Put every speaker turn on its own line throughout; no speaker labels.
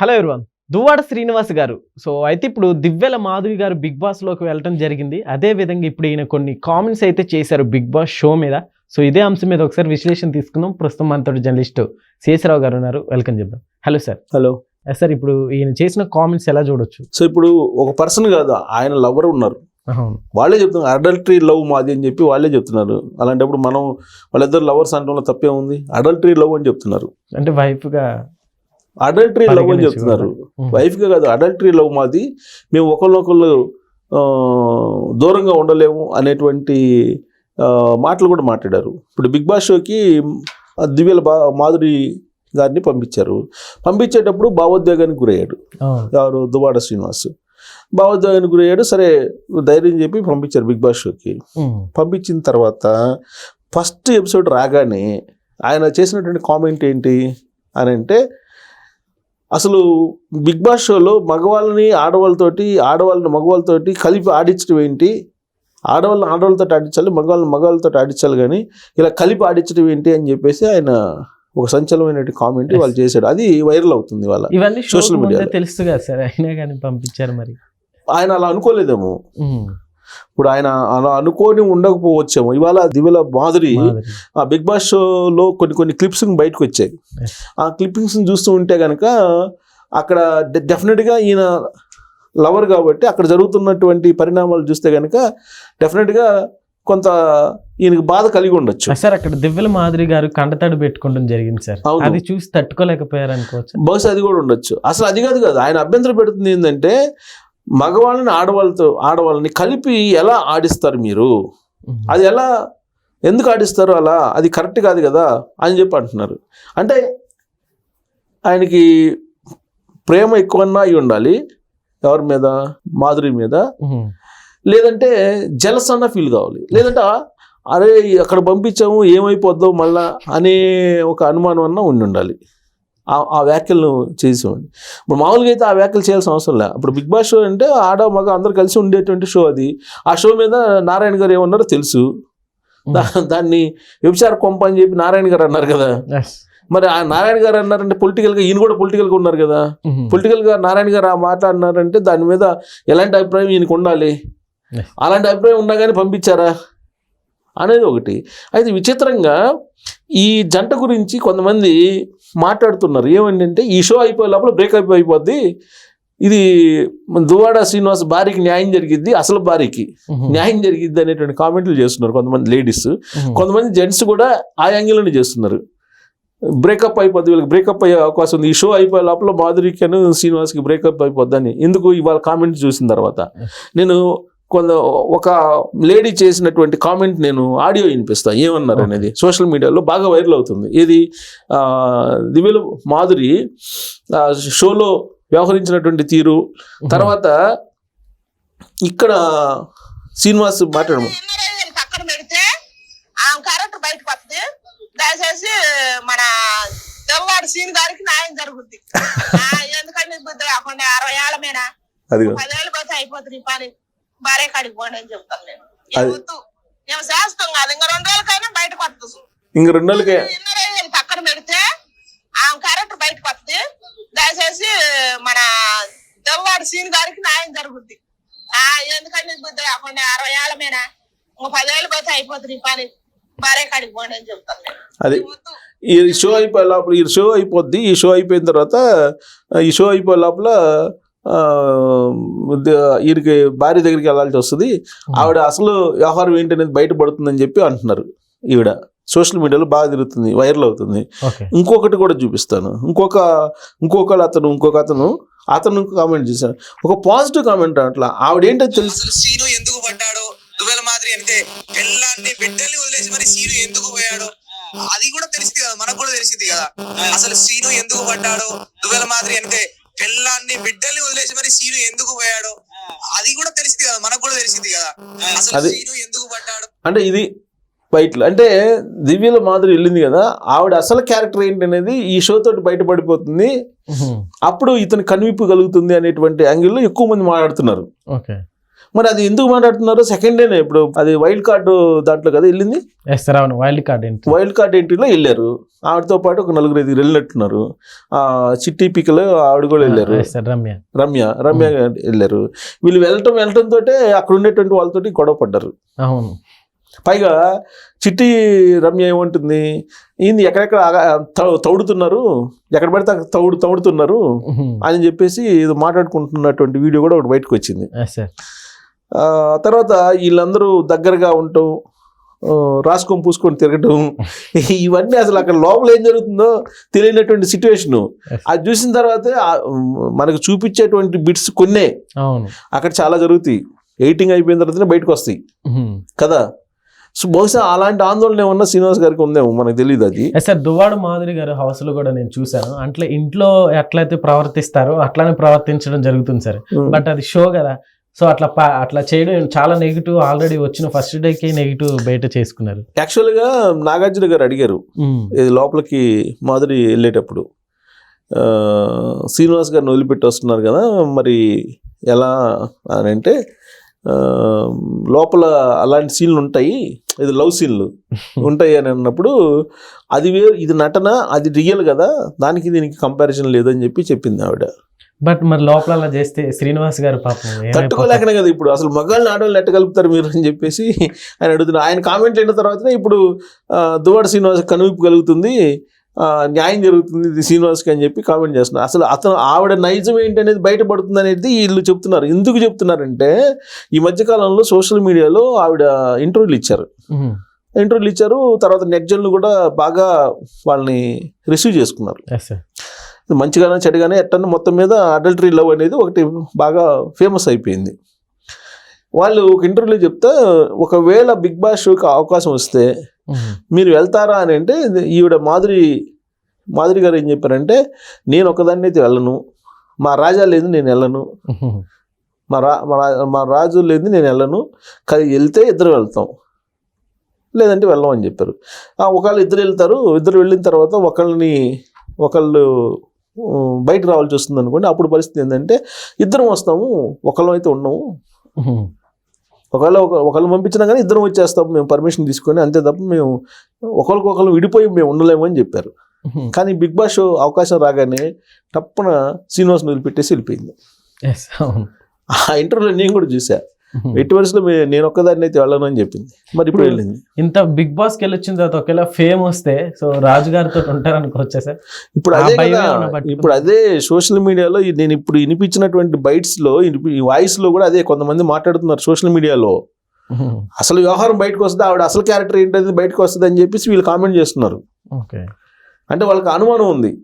Hello everyone Duvvada Srinivas గారు. So అయితే ఇప్పుడు దివ్యల మాధురి గారు బిగ్ బాస్లోకి వెళ్ళటం జరిగింది. అదే విధంగా ఇప్పుడు ఈయన కొన్ని కామెంట్స్ అయితే చేశారు బిగ్ బాస్ షో మీద. సో ఇదే అంశం మీద ఒకసారి విశ్లేషణ తీసుకుందాం. ప్రస్తుతం మనతో జర్నలిస్ట్ శేషరావు గారు ఉన్నారు. వెల్కమ్ చెప్దాం. Hello sir.
హలో.
సార్ ఇప్పుడు ఈయన చేసిన కామెంట్స్ ఎలా చూడొచ్చు?
సో ఇప్పుడు ఒక పర్సన్ కాదు ఆయన లవర్ ఉన్నారు. వాళ్ళే చెప్తున్నారు అడల్టరీ లవ్ మాది అని చెప్పి వాళ్ళే చెప్తున్నారు. అలాంటప్పుడు మనం వాళ్ళిద్దరు లవర్స్ అనడంలో తప్పే ఉంది అడల్టరీ లవ్ అని చెప్తున్నారు.
అంటే వైఫ్గా
అడల్టరీ లవ్ అని చెప్తున్నారు.
ఉమ్.
వైఫ్గా కాదు అడల్టరీ లవ్ మాది. మేము ఒకళ్ళొకళ్ళు దూరంగా ఉండలేము అనేటువంటి మాటలు కూడా మాట్లాడారు. ఇప్పుడు బిగ్ బాస్ షోకి దివ్యల బా మాధురి గారిని పంపించారు. పంపించేటప్పుడు భావోద్వేగానికి గురయ్యాడు. ఎవరు? దువాడ శ్రీనివాస్. భావోద్వేగానికి గురయ్యాడు. సరే ధైర్యం చెప్పి పంపించారు బిగ్ బాస్ షోకి. పంపించిన తర్వాత ఫస్ట్ ఎపిసోడ్ రాగానే ఆయన చేసినటువంటి కామెంట్ ఏంటి అని అంటే అసలు బిగ్ బాస్ షోలో మగవాళ్ళని ఆడవాళ్ళతోటి ఆడవాళ్ళని మగవాళ్ళతోటి కలిపి ఆడించడం ఏంటి? ఆడవాళ్ళని ఆడవాళ్ళతో ఆడించాలి మగవాళ్ళని మగవాళ్ళతో ఆడించాలి కానీ ఇలా కలిపి ఆడించడం ఏంటి అని చెప్పేసి ఆయన ఒక సంచలనమైన కామెంట్ వాళ్ళు చేశాడు అది వైరల్ అవుతుంది వాళ్ళ
ఇవన్నీ సోషల్ మీడియా తెలుసు కదా సార్. అయినా కానీ పంపించారు మరి.
ఆయన అలా అనుకోలేదేమో. ఇప్పుడు ఆయన అలా అనుకోని ఉండకపోవచ్చేమో ఇవాళ దివ్యల మాధురి. ఆ బిగ్ బాస్ షోలో కొన్ని కొన్ని క్లిప్స్ బయటకు వచ్చాయి. ఆ క్లిప్పింగ్స్ చూస్తూ ఉంటే కనుక అక్కడ డెఫినెట్గా ఈయన లవర్ కాబట్టి అక్కడ జరుగుతున్నటువంటి పరిణామాలు చూస్తే కనుక డెఫినెట్గా కొంత ఈయనకి బాధ కలిగి ఉండొచ్చు
సార్ అక్కడ దివ్యల మాధురి గారు కంటతడి పెట్టుకోవడం జరిగింది సార్. అది చూసి తట్టుకోలేకపోయారు అనుకోవచ్చు
బహుశా అది కూడా ఉండొచ్చు అసలు అది కాదు కాదు ఆయన అభ్యంతరం పెడుతుంది ఏంటంటే మగవాళ్ళని ఆడవాళ్ళతో ఆడవాళ్ళని కలిపి ఎలా ఆడిస్తారు మీరు? అది ఎలా ఎందుకు ఆడిస్తారు అలా? అది కరెక్ట్ కాదు కదా? అని చెప్పి అంటున్నారు. అంటే ఆయనకి ప్రేమ ఎక్కువన్నా అయి ఉండాలి. ఎవరి మీద? మాధురి మీద. లేదంటే జలస్ అన్న ఫీల్ కావాలి. లేదంటే అరే అక్కడ పంపించాము ఏమైపోద్దాం మళ్ళా అనే ఒక అనుమానం అన్న ఉండి ఉండాలి. ఆ- ఆ వ్యాఖ్యలను చేసేవాడిని. ఇప్పుడు మామూలుగా అయితే ఆ వ్యాఖ్యలు చేయాల్సిన అవసరం లేదు ఇప్పుడు బిగ్ బాస్ షో అంటే ఆడ మగ అందరు కలిసి ఉండేటువంటి షో అది. ఆ షో మీద నారాయణ గారు ఏమన్నారో తెలుసు. దాన్ని వ్యభిచార కొంప అని చెప్పి నారాయణ గారు అన్నారు కదా. మరి ఆ నారాయణ గారు అన్నారంటే పొలిటికల్గా ఈయన కూడా పొలిటికల్గా ఉన్నారు కదా. పొలిటికల్గా నారాయణ గారు ఆ మాట అన్నారంటే దాని మీద ఎలాంటి అభిప్రాయం ఈయనకు ఉండాలి. అలాంటి అభిప్రాయం ఉన్నా కానీ పంపించారా? అనేది ఒకటి. అయితే విచిత్రంగా ఈ జంట గురించి కొంతమంది మాట్లాడుతున్నారు. ఏమంటే ఈ షో అయిపోయే లోపల బ్రేకప్ అయిపోద్ది. ఇది దువాడ శ్రీనివాస్ భార్యకి న్యాయం జరిగిద్ది అసలు భార్యకి న్యాయం జరిగిద్ది అనేటువంటి కామెంట్లు చేస్తున్నారు కొంతమంది లేడీస్ కొంతమంది జెంట్స్ కూడా ఆ యాంగిల్లోనే చేస్తున్నారు. బ్రేకప్ అయిపోద్ది వీళ్ళకి బ్రేకప్ అయ్యే అవకాశం ఉంది. ఈ షో అయిపోయే లోపల మాధురికి అను శ్రీనివాస్కి బ్రేకప్ అయిపోద్దని. ఎందుకు ఇవాళ కామెంట్ చూసిన తర్వాత? నేను కొంత ఒక లేడీ చేసినటువంటి కామెంట్ నేను ఆడియో వినిపిస్తా. ఏమన్నారు అనేది? సోషల్ మీడియాలో బాగా వైరల్ అవుతుంది. ఇది దివ్యలు మాధురి షోలో వ్యవహరించినటువంటి తీరు. తర్వాత ఇక్కడ శ్రీనివాస్ మాట్లాడము.
దయచేసి మన దేవవాడి సీన్ గారికి న్యాయం జరుగుద్ది ఆ, ఎందుకంటే బుద్ధి కాకుండా అరవై ఏళ్ళ మీద పదేళ్ళు పోతే అయిపోతుంది పని. భార్య కాడికి పోండి అని చెప్తాను నేను. మేము శాస్త్రం కాదు. ఇంకా రెండు రోజులకైనా బయటకు వస్తుంది
ఇంక రెండు
ఎన్నో పక్కన పెడితే ఆమె క్యారెక్టర్ బయటకు వస్తుంది. దయచేసి మన దేవవాడి సీన్ గారికి న్యాయం జరుగుద్ది. ఆ, ఎందుకంటే బుద్ధి అరవై ఏళ్ళ మీద ఇంకా పదేళ్ళు పోతే అయిపోతుంది ఈ పని. భార్య కాడికి పోండి అని చెప్తాను
అది ఈ షో అయిపోయే లోపల ఈ షో అయిపోద్ది. ఈ షో అయిపోయిన తర్వాత ఆ, ఈ షో అయిపోయే లోపల ఈయనకి భార్య దగ్గరికి వెళ్ళాల్సి వస్తుంది. ఆవిడ అసలు వ్యవహారం ఏంటనేది బయటపడుతుందని చెప్పి అంటున్నారు ఈవిడ. సోషల్ మీడియాలో బాగా తిరుగుతుంది వైరల్ అవుతుంది. ఇంకొకటి కూడా చూపిస్తాను. ఇంకొక ఇంకొక అతను ఇంకొక అతను అతను కామెంట్ చేశాను ఒక పాజిటివ్ కామెంట్ అట్లా. ఆవిడ ఏంటో తెలుసు.
సీను ఎందుకు పడ్డాడు? దువ్వెల మాదిరి అంటే పెళ్ళాన్ని బిడ్డల్ని వదిలేసి మరి సీను ఎందుకు పోయాడు? అది కూడా తెలిసింది కదా మనకు కూడా తెలిసింది కదా. అసలు సీను ఎందుకు పడ్డాడు? దువ్వెల మాదిరి అంటే పెళ్ళాన్ని బిడ్డల్ని వదిలేసి మరి సీను ఎందుకు పోయాడు? అది కూడా తెలిసింది కదా మనకు కూడా తెలిసింది కదా. అసలు
అది-
సీను ఎందుకు పడ్డాడు?
అంటే ఇది బయటలో అంటే దివ్యల మాదిరి వెళ్ళింది కదా ఆవిడ అసలు క్యారెక్టర్ ఏంటనేది ఈ షో తోటి బయటపడిపోతుంది. అప్పుడు ఇతను కనువిప్పు కలుగుతుంది అనేటువంటి యాంగిల్లో ఎక్కువ మంది మాట్లాడుతున్నారు.
ఓకే.
మరి అది ఎందుకు మాట్లాడుతున్నారు? సెకండ్ డేనే ఇప్పుడు? అది వైల్డ్ కార్డు దాంట్లో కదా వెళ్ళింది?
అవును. వైల్డ్ కార్డ్ ఏంటి?
వైల్డ్ కార్డ్ ఎంట్రీలో వెళ్ళారు. ఆవిడతో పాటు ఒక నలుగురు ఐదుగురు వెళ్ళినట్టున్నారు. ఆ చిట్టి పికలు ఆవిడ కూడా వెళ్ళారు.
Yes sir Ramya.
Ramya Ramya వెళ్ళారు. వీళ్ళు వెళ్ళటం వెళ్ళటంతో అక్కడ ఉండేటువంటి వాళ్ళతోటి గొడవ పడ్డారు.
అవును.
పైగా చిట్టి రమ్య ఏమంటుంది? ఈయన ఎక్కడెక్కడ తౌడుతున్నారు? ఎక్కడ పడితే అక్కడ తౌడు తౌడుతున్నారు? అని చెప్పేసి ఇది మాట్లాడుకుంటున్నటువంటి వీడియో కూడా ఒకటి బయటకు వచ్చింది.
సార్
తర్వాత వీళ్ళందరూ దగ్గరగా ఉండటం రాసుకొని పూసుకొని తిరగటం ఇవన్నీ అసలు అక్కడ లోపల ఏం జరుగుతుందో తెలియనటువంటి సిచ్యువేషన్. అది చూసిన తర్వాత మనకు చూపించేటువంటి బిట్స్ కొన్నే అక్కడ చాలా జరుగుతాయి. ఎయిటింగ్ అయిపోయిన తర్వాతనే బయటకు వస్తాయి. కదా? సో బహుశా అలాంటి ఆందోళన ఏమన్నా శ్రీనివాస్ గారికి ఉందేమో మనకు తెలియదు అది.
సార్ దువ్వాడు మాధురి గారు హౌస్లో కూడా నేను చూశాను. అంటే ఇంట్లో ఎట్లయితే ప్రవర్తిస్తారో అట్లానే ప్రవర్తించడం జరుగుతుంది సార్. బట్ అది షో కదా. సో అట్లా అట్లా చేయడం చాలా నెగిటివ్ ఆల్రెడీ వచ్చిన ఫస్ట్ డేకి నెగిటివ్ బయట చేసుకున్నారు.
యాక్చువల్గా నాగార్జున గారు అడిగారు. ఇది లోపలికి మాదిరి వెళ్ళేటప్పుడు. శ్రీనివాస్ గారిని వదిలిపెట్టి వస్తున్నారు కదా మరి ఎలా అని అంటే లోపల అలాంటి సీన్లు ఉంటాయి. ఇది లవ్ సీన్లు. ఉంటాయి అని అన్నప్పుడు అది వేరు ఇది నటన అది రియల్ కదా. దానికి దీనికి కంపారిజన్ లేదని చెప్పి చెప్పింది ఆవిడ.
బట్ మరి లోపల అలా చేస్తే శ్రీనివాస్ గారు పాపం?
తట్టుకోలేకనే కదా ఇప్పుడు. అసలు మగాళ్ళని ఆడవాళ్ళని ఎట్ట కలుపుతారు మీరు అని చెప్పేసి ఆయన అడుగుతున్నారు. ఆయన కామెంట్లు అయిన తర్వాతనే ఇప్పుడు ఆ, దువ్వాడ శ్రీనివాస్ కనువిప్పు కలుగుతుంది. న్యాయం జరుగుతుంది ఇది శ్రీనివాస్కి అని చెప్పి కామెంట్ చేస్తున్నారు. అసలు అతను ఆవిడ నైజం ఏంటి అనేది బయటపడుతుంది అనేది వీళ్ళు చెప్తున్నారు. ఎందుకు చెప్తున్నారంటే ఈ మధ్యకాలంలో సోషల్ మీడియాలో ఆవిడ ఇంటర్వ్యూలు ఇచ్చారు. ఇంటర్వ్యూలు ఇచ్చారు తర్వాత నెట్జన్లు కూడా బాగా వాళ్ళని రిసీవ్ చేసుకున్నారు. మంచిగానే చెడుగానే ఎట్టన్నా మొత్తం మీద అడల్టరీ లవ్ అనేది ఒకటి బాగా ఫేమస్ అయిపోయింది. వాళ్ళు ఒక ఇంటర్వ్యూలో చెప్తే ఒకవేళ బిగ్ బాస్ షోకి అవకాశం వస్తే. మీరు వెళ్తారా అని అంటే ఈవిడ మాధురి మాధురి గారు ఏం చెప్పారంటే నేను ఒకదాన్ని అయితే వెళ్ళను. మా రాజా లేదు నేను వెళ్ళను. మా రా మా రాజు లేదు నేను వెళ్ళను. కానీ వెళ్తే ఇద్దరు వెళ్తాం. లేదంటే వెళ్ళం అని చెప్పారు. ఒకళ్ళు ఇద్దరు వెళ్తారు. ఇద్దరు వెళ్ళిన తర్వాత ఒకళ్ళని ఒకళ్ళు బయట రావాల్సి వస్తుంది అనుకోండి అప్పుడు పరిస్థితి ఏంటంటే ఇద్దరం వస్తాము ఒకళ్ళం అయితే
మ్మ్.
ఒకవేళ ఒక ఒకళ్ళు పంపించినా కానీ ఇద్దరం వచ్చేస్తాం మేము పర్మిషన్ తీసుకొని అంతే తప్ప మేము ఒకరికొకరు విడిపోయి మేము ఉండలేము అని చెప్పారు. కానీ బిగ్ బాస్ షో అవకాశం రాగానే తప్పన శ్రీనివాస్ వదిలిపెట్టేసి వెళ్ళిపోయింది. ఆ ఇంటర్వ్యూలో నేను కూడా చూసా.
మ్మ్.
ఎట్టి వరుసలో మే- నేను ఒక్కదాన్ని అయితే వెళ్ళను అని చెప్పింది. మరి ఇప్పుడు వెళ్ళింది.
ఇంత బిగ్ బాస్కి వెళ్ళొచ్చిన తర్వాత ఒకవేళ ఫేమ్ వస్తే సో రాజు గారితో ఉంటారనుకోవచ్చా సార్?
ఇప్పుడు అదే? ఇప్పుడు అదే సోషల్ మీడియాలో నేను ఇప్పుడు వినిపించినటువంటి బైట్స్లో ఇనిపి- ఈ వాయిస్లో కూడా అదే కొంతమంది మాట్లాడుతున్నారు సోషల్ మీడియాలో. అసలు వ్యవహారం బయటకు వస్తుంది? ఆవిడ అసలు క్యారెక్టర్ ఏంటనేది బయటకు వస్తుంది అని చెప్పేసి వీళ్ళు కామెంట్ చేస్తున్నారు. అంటే వాళ్ళకి అనుమానం ఉంది.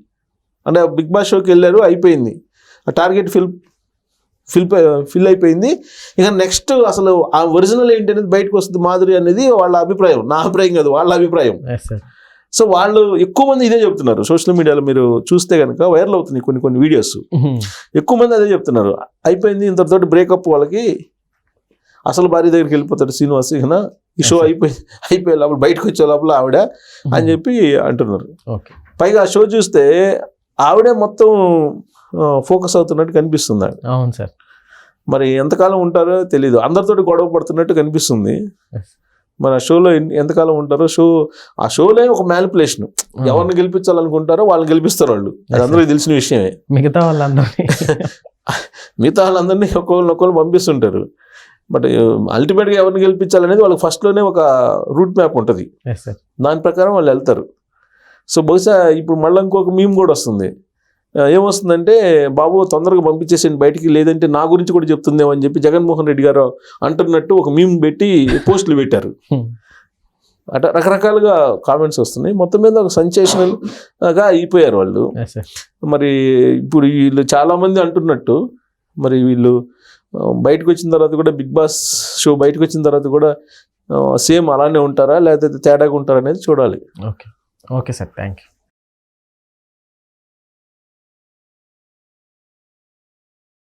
అంటే బిగ్ బాస్ షోకి వెళ్ళారు అయిపోయింది. ఆ టార్గెట్ ఫిల్ ఫిల్ ఫిల్ అయిపోయింది. ఇక నెక్స్ట్ అసలు ఆ ఒరిజినల్ ఏంటి అనేది బయటకు వస్తుంది మాధురి అనేది వాళ్ళ అభిప్రాయం. నా అభిప్రాయం కాదు వాళ్ళ అభిప్రాయం. సో వాళ్ళు ఎక్కువ మంది ఇదే చెప్తున్నారు. సోషల్ మీడియాలో మీరు చూస్తే కనుక వైరల్ అవుతున్నాయి కొన్ని కొన్ని వీడియోస్. ఎక్కువ మంది అదే చెప్తున్నారు. అయిపోయింది ఇంతటితోటి బ్రేకప్ వాళ్ళకి అసలు భార్య దగ్గరికి వెళ్ళిపోతాడు శ్రీనివాస్. ఇక ఈ షో అయిపోయి అయిపోయే లోపల బయటకు వచ్చే లోపల ఆవిడ అని చెప్పి అంటున్నారు. పైగా ఆ షో చూస్తే ఆవిడే మొత్తం ఫోకస్ అవుతున్నట్టు కనిపిస్తుంది.
అవును సార్.
మరి ఎంతకాలం ఉంటారో తెలియదు అందరితోటి గొడవ పడుతున్నట్టు కనిపిస్తుంది. మరి ఆ షోలో ఎంతకాలం ఉంటారో షో ఆ షోలో ఒక మ్యానిపులేషన్. ఎవరిని గెలిపించాలనుకుంటారో వాళ్ళని గెలిపిస్తారు వాళ్ళు అది అందరికీ తెలిసిన విషయమే.
మిగతా వాళ్ళందరినీ.
మిగతా వాళ్ళందరినీ ఒక్కొక్కరు ఒక్కొక్కరు పంపిస్తుంటారు. బట్ అల్టిమేట్గా ఎవరిని గెలిపించాలనేది వాళ్ళకి ఫస్ట్లోనే ఒక రూట్ మ్యాప్ ఉంటుంది. దాని ప్రకారం వాళ్ళు వెళ్తారు. సో బహుశా ఇప్పుడు మళ్ళీ ఇంకొక మీమ్ కూడా వస్తుంది. ఏమొస్తుందంటే బాబు తొందరగా పంపించేసేయండి బయటికి లేదంటే నా గురించి కూడా చెప్తుందేమో అని చెప్పి జగన్మోహన్ రెడ్డి గారు అంటున్నట్టు ఒక మీమ్ పెట్టి పోస్టులు పెట్టారు. అట రకరకాలుగా కామెంట్స్ వస్తున్నాయి. మొత్తం మీద ఒక సెన్సేషనల్గా అయిపోయారు వాళ్ళు. మరి ఇప్పుడు వీళ్ళు చాలా మంది అంటున్నట్టు మరి వీళ్ళు బయటకు వచ్చిన తర్వాత కూడా బిగ్ బాస్ షో బయటకు వచ్చిన తర్వాత కూడా సేమ్ అలానే ఉంటారా? లేకపోతే తేడాగా ఉంటారా అనేది చూడాలి.
Okay. Okay sir thank you.